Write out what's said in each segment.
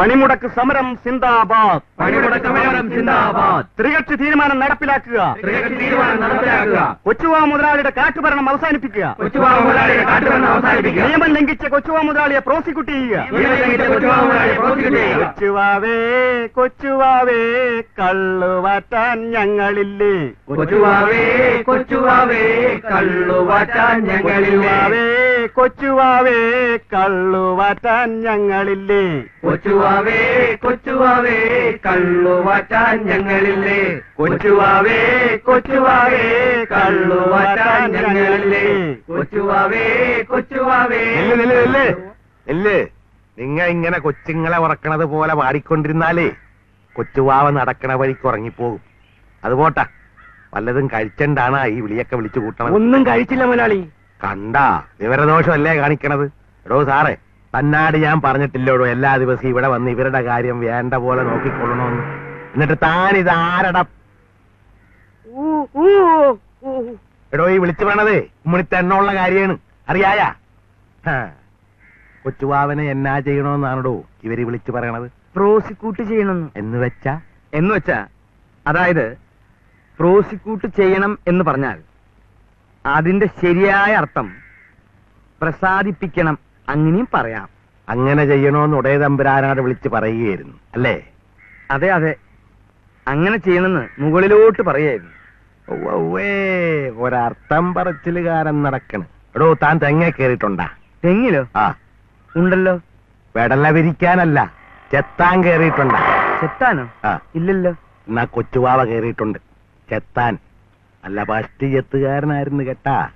പണിമുടക്ക് സമരം സിന്ദാബാദ് പണിമുടക്ക് സമരം സിന്ദാബാദ്. ത്രികക്ഷി തീരുമാനം നടപ്പിലാക്കുക ത്രികക്ഷി തീരുമാനം നടപ്പിലാക്കുക. കൊച്ചുവാ മുതലാളിയുടെ കാട്ടുഭരണം അവസാനിപ്പിക്കുക കൊച്ചുവാ മുതലാളിയുടെ കാട്ടുഭരണം അവസാനിപ്പിക്കുക. നിയമം ലംഘിച്ച കൊച്ചുവാ മുതലാളിയെ പ്രോസിക്യൂട്ട് ചെയ്യുക നിയമം ലംഘിച്ച കൊച്ചുവാ മുതലാളിയെ പ്രോസിക്യൂട്ട് ചെയ്യുക. കൊച്ചുവാവേ കൊച്ചുവാവേ കള്ളുവാറ്റാൻ ഞങ്ങളില്ലേ കൊച്ചുവാവേ കൊച്ചുവാവേ കള്ളുവാറ്റാൻ ഞങ്ങളില്ലേ കൊച്ചുവാവേ കള്ളുവാറ്റാൻ ഞങ്ങളില്ലേ? കൊച്ചുവാവേ കൊച്ചുവാവേ കള്ളുവാറ്റാൻ ഞങ്ങളില്ലേ? കൊച്ചുവാവേ കൊച്ചുവാവേ കള്ളുവാറ്റാൻ ഞങ്ങളില്ലേ? കൊച്ചുവാവേ കൊച്ചുവാവേ. ഇല്ലേ നില്ല് നില്ല്. നില്ല്. നിങ്ങ ഇങ്ങനെ കൊച്ചുങ്ങളെ ഉറക്കണത് പോലെ പാടിക്കൊണ്ടിരുന്നാലേ കൊച്ചുവാവ നടക്കണ വഴിക്ക് ഉറങ്ങിപ്പോകും. അതുപോട്ടാ വല്ലതും കഴിച്ചണ്ടാണ് ഈ വിളിയൊക്കെ വിളിച്ചു കൂട്ടണം ഒന്നും കഴിച്ചില്ല മുതലാളി. കണ്ടാ വിവരദോഷമല്ലേ കാണിക്കണത്? എടോ സാറേ തന്നാട് ഞാൻ പറഞ്ഞിട്ടില്ലോടോ എല്ലാ ദിവസവും ഇവിടെ വന്ന് ഇവരുടെ കാര്യം വേണ്ട പോലെ നോക്കിക്കൊള്ളണമെന്ന് എന്നിട്ട് താൻ ഇത് ആരട എടോ ഈ വിളിച്ചു വേണതേ ഉമ്മണിത്ത എണ്ണമുള്ള കാര്യമാണ്. അറിയായ? കൊച്ചുവാവനെ എന്നാ ചെയ്യണമെന്നാണോ ഇവർ വിളിച്ചു പറയണത്. പ്രോസിക്യൂട്ട് ചെയ്യണമെന്ന്. എന്ന് വെച്ചാ? എന്ന് വെച്ചാ അതായത് പ്രോസിക്യൂട്ട് ചെയ്യണം എന്ന് പറഞ്ഞാൽ അതിന്റെ ശരിയായ അർത്ഥം പ്രസാദിപ്പിക്കണം അങ്ങനെയും പറയാം. അങ്ങനെ ചെയ്യണോന്ന് ഉടയ തമ്പുരാനാട് വിളിച്ച് പറയുകയായിരുന്നു അല്ലേ? അതെ അതെ. അങ്ങനെ ചെയ്യണമെന്ന് മുകളിലോട്ട് പറയായിരുന്നു ഒരർത്ഥം പറച്ചിലുകാരൻ നടക്കണ്. എടോ താൻ തെങ്ങ കേറിയിട്ടുണ്ടാ തെങ്ങിലോ? ആ. ഉണ്ടല്ലോ. വെടല വിരിക്കാനല്ല ചെത്താൻ കേറിയിട്ടുണ്ടാ ചെത്താനോ? ആ. ഇല്ലല്ലോ. എന്നാ കൊച്ചുവാവ കേറിയിട്ടുണ്ട് ചെത്താൻ. അല്ല പഷ്ടി ചെത്തുകാരനായിരുന്നു കേട്ടാ.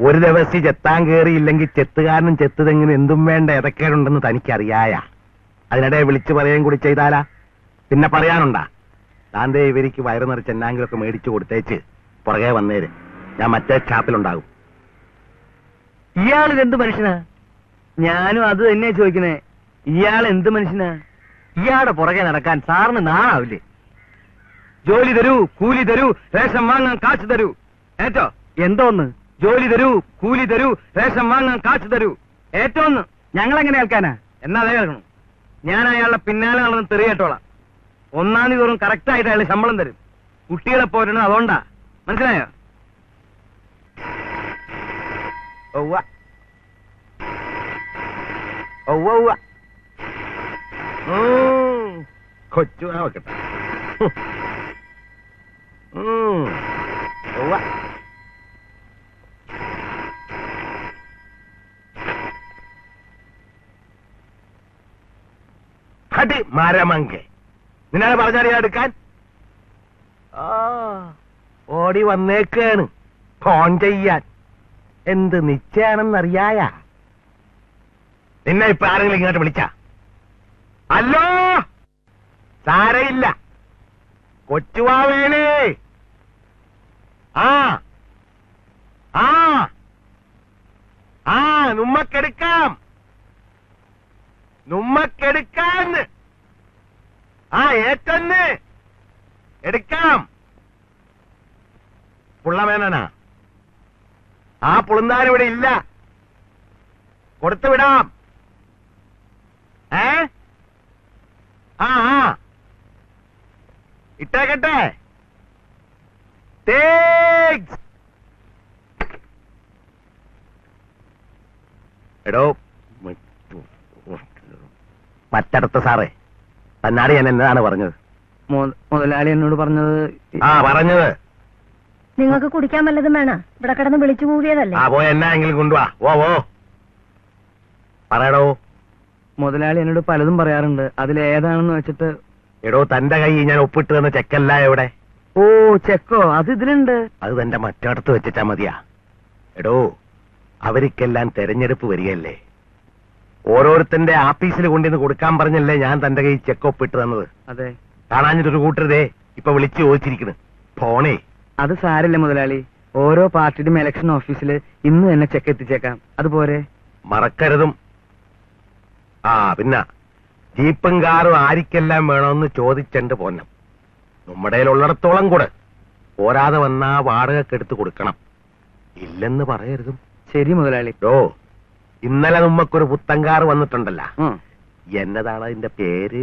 ഒരു ദിവസം ചെത്താൻ കയറിയില്ലെങ്കിൽ ചെത്തുകാരനും ചെത്തതെങ്ങനെ എന്തും വേണ്ട ഏതൊക്കെയുണ്ടെന്ന് തനിക്കറിയായ. അതിനിടെ വിളിച്ചു പറയുകയും കൂടി ചെയ്താലാ. പിന്നെ പറയാനുണ്ടാ. താന്തേ ഇവരിക്ക് വയറു നിറച്ച് എന്നാങ്കിലൊക്കെ മേടിച്ചു കൊടുത്തേച്ച് പുറകെ വന്നേര്. ഞാൻ മറ്റേ ഷാപ്പിലുണ്ടാകും ഇയാൾ എന്ത് മനുഷ്യനാ? ഞാനും അത് തന്നെ ചോദിക്കുന്നേ. ഇയാൾ എന്ത് മനുഷ്യനാ? ഇയാളുടെ പുറകെ നടക്കാൻ സാറിന് നാണാവില്ലേ? ജോലി തരൂ കൂലി തരൂ റേഷൻ വാങ്ങാൻ കാശ് തരൂ. ഏറ്റോ? എന്തോന്ന്? ജോലി തരൂ കൂലി തരൂ റേഷൻ വാങ്ങാൻ കാശ് തരൂ. ഏറ്റോന്ന്? ഞങ്ങൾ എങ്ങനെ കേൾക്കാനാ എന്നാ അതേ കേൾക്കണം. ഞാൻ അയാളുടെ പിന്നാലെ നടന്ന് തെറിയേട്ടോളാം ഒന്നാം തീയതി തോറും കറക്റ്റ് ആയിട്ട് അയാൾ ശമ്പളം തരും. കുട്ടികളെ പോരണം അതുകൊണ്ടാ. മനസ്സിലായോ? ഒവ്വ ഒവ്വ ഒവ്വ കൊച്ചു ആ വെക്കട്ടെ അടി മരമങ്കെ. നിന്നെ പറഞ്ഞറിയാ എടുക്കാൻ? ആ ഓടി വന്നേക്കാണ്. ഫോൺ ചെയ്യാൻ. എന്ത് നിശ്ചയാണെന്നറിയായ? നിന്നെ ഇപ്പൊ ആരെങ്കിലും ഇങ്ങോട്ട് വിളിച്ച? അല്ലോ? സാരയില്ല. കൊച്ചുവാവേണേ ആ ആ ആ നുമ്മക്കെടുക്കാം നുമ്മക്കെടുക്കാന്ന് ആ ഏറ്റന്ന് എടുക്കാം. പുള്ളമേനനാ. ആ പുളുന്താൻ ഇവിടെ ഇല്ല. കൊടുത്തുവിടാം ഏ? ആ ആ. ഇട്ടേക്കട്ടെ. Thanks. എടോ പറ്റടത്ത് സാറേ തന്നാടി ഞാൻ എന്നതാണ് പറഞ്ഞത്? മുതലാളി എന്നോട് പറഞ്ഞത് ആ പറഞ്ഞത്. നിങ്ങൾക്ക് കുടിക്കാൻ വല്ലതും വേണ? ഇവിടെ കിടന്ന് വിളിച്ചു കൂവിയതല്ലേ? ആ പോയ എന്നായെങ്കിലും കൊണ്ടുവാ. ഓ ഓ പറയടോ. മുതലാളി എന്നോട് പലതും പറയാറുണ്ട്. അതിൽ അതിലേതാണെന്ന് വെച്ചിട്ട് എടോ തന്റെ കൈ ഞാൻ ഒപ്പിട്ട് തന്ന ചെക്കല്ല എവിടെ? ഓ ചെക്കോ അത് ഇതിലുണ്ട്. അത് തന്റെ മറ്റടത്ത് വെച്ചിട്ടാ മതിയാ. എടോ അവർക്കെല്ലാം തെരഞ്ഞെടുപ്പ് വരികയല്ലേ? ഓരോരുത്തന്റെ ആഫീസിൽ കൊണ്ടുവന്ന് കൊടുക്കാൻ പറഞ്ഞല്ലേ ഞാൻ തന്റെ കൈ ചെക്ക് ഇട്ട് തന്നത്? അതെ. കാണാഞ്ഞിട്ടൊരു കൂട്ടരുതേ ഇപ്പൊ വിളിച്ചു ചോദിച്ചിരിക്കുന്നു. ഫോണേ. അത് സാരല്ല മുതലാളി. ഓരോ പാർട്ടിയുടെയും ഇലക്ഷൻ ഓഫീസിൽ ഇന്ന് തന്നെ ചെക്ക് എത്തിച്ചേക്കാം. അതുപോലെ. മറക്കരുതും. ആ പിന്നെ ജീപ്പും കാറും ആരിക്കെല്ലാം വേണമെന്ന് ചോദിച്ചണ്ട് പോന്നം. നമ്മുടെ ഉള്ളിടത്തോളം കൂടെ. പോരാതെ വന്നാ വാടകക്കെടുത്ത് കൊടുക്കണം. ഇല്ലെന്ന് പറയരുതും. ശരി മുതലാളി. ഓ ഇന്നലെ നമ്മക്കൊരു പുത്തങ്കാർ വന്നിട്ടുണ്ടല്ല. എന്നതാണ് അതിന്റെ പേര്?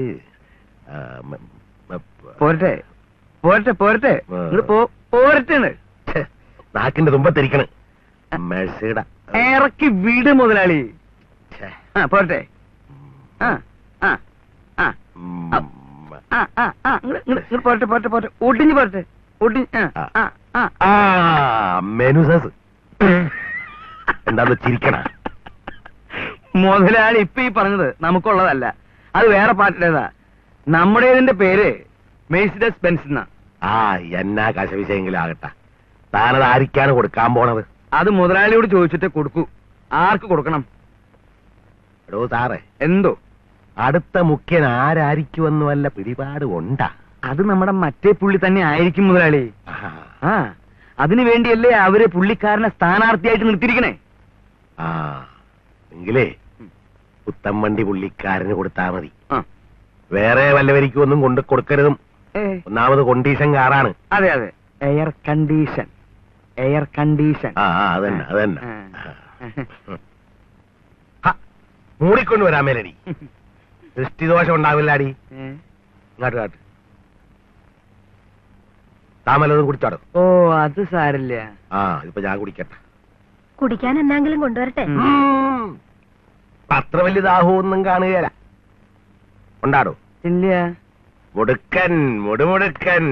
പോരട്ടെ. പോരട്ടെ പോരട്ടെ. പോരട്ടാണ് നാക്കിന്റെ തുമ്പത്തിരിക്കണ്. മെഴ്സിയുടെ. ഇറക്കി വീട് മുതലാളി. പോരട്ടെ. പോരട്ടെ പോരട്ടെ പോരട്ടെ. ഒടിഞ്ഞ് പോരട്ടെ. ഒടിഞ്ഞ് മെനുസസ് എന്താന്ന് ചിരിക്കണ? മുതലാളി ഇപ്പൊ ഈ പറഞ്ഞത് നമുക്കുള്ളതല്ല. അത് വേറെ പാർട്ടിയുടേതാ നമ്മുടേതിന്റെ പേര് മേഴ്സിഡസ് ബെൻസ് എന്നാ. ആ എന്നാ കശവിശയെങ്കിലും ആകട്ടെ താനത് ആരിക്കാണ് കൊടുക്കാൻ പോണത്? അത് മുതലാളിയോട് ചോദിച്ചിട്ടേ കൊടുക്കൂ. ആർക്ക് കൊടുക്കണം? എടോ സാറേ. എന്തോ? അടുത്ത മുഖ്യൻ ആരായിരിക്കുമെന്ന് വല്ല പിടിപാട് ഉണ്ടാ അത് നമ്മുടെ മറ്റേ പുള്ളി തന്നെ ആയിരിക്കും മുതലാളി. ആ അതിനു വേണ്ടിയല്ലേ അവർ പുള്ളിക്കാരനെ സ്ഥാനാർത്ഥിയായിട്ട് നിർത്തിയിരിക്കണേ? ആ എങ്കിലേ വണ്ടി പുള്ളിക്കാരന് കൊടുത്താ മതി. ആ. വേറെ വല്ലവരിക്കും ഒന്നും കൊണ്ട് കൊടുക്കരുതും. ഒന്നാമത് കൊണ്ടീഷൻ കാറാണ്. അതെ അതെ. എയർ കണ്ടീഷൻ എയർ കണ്ടീഷൻ ആ ആ അതന്നെ അതന്നെ. ഹ, മൂടിക്കൊണ്ട് വരാൻ മേലടി. ദൃഷ്ടിദോഷം ഉണ്ടാവില്ലാടി? ഇങ്ങോട്ട് കാട്ട് താമലതും കുടിച്ചാടോ? ഓ അത് സാരില്ല. ആ ഇപ്പൊ ഞാൻ കുടിക്കട്ടെ. കുടിക്കാൻ എന്നെങ്കിലും കൊണ്ടുവരട്ടെ. അത്ര വലിയ ദാഹമൊന്നും കാണുകയല്ല ഉണ്ടാടോ? ഇല്ല. മുടുക്കൻ മുടുമുടുക്കൻ.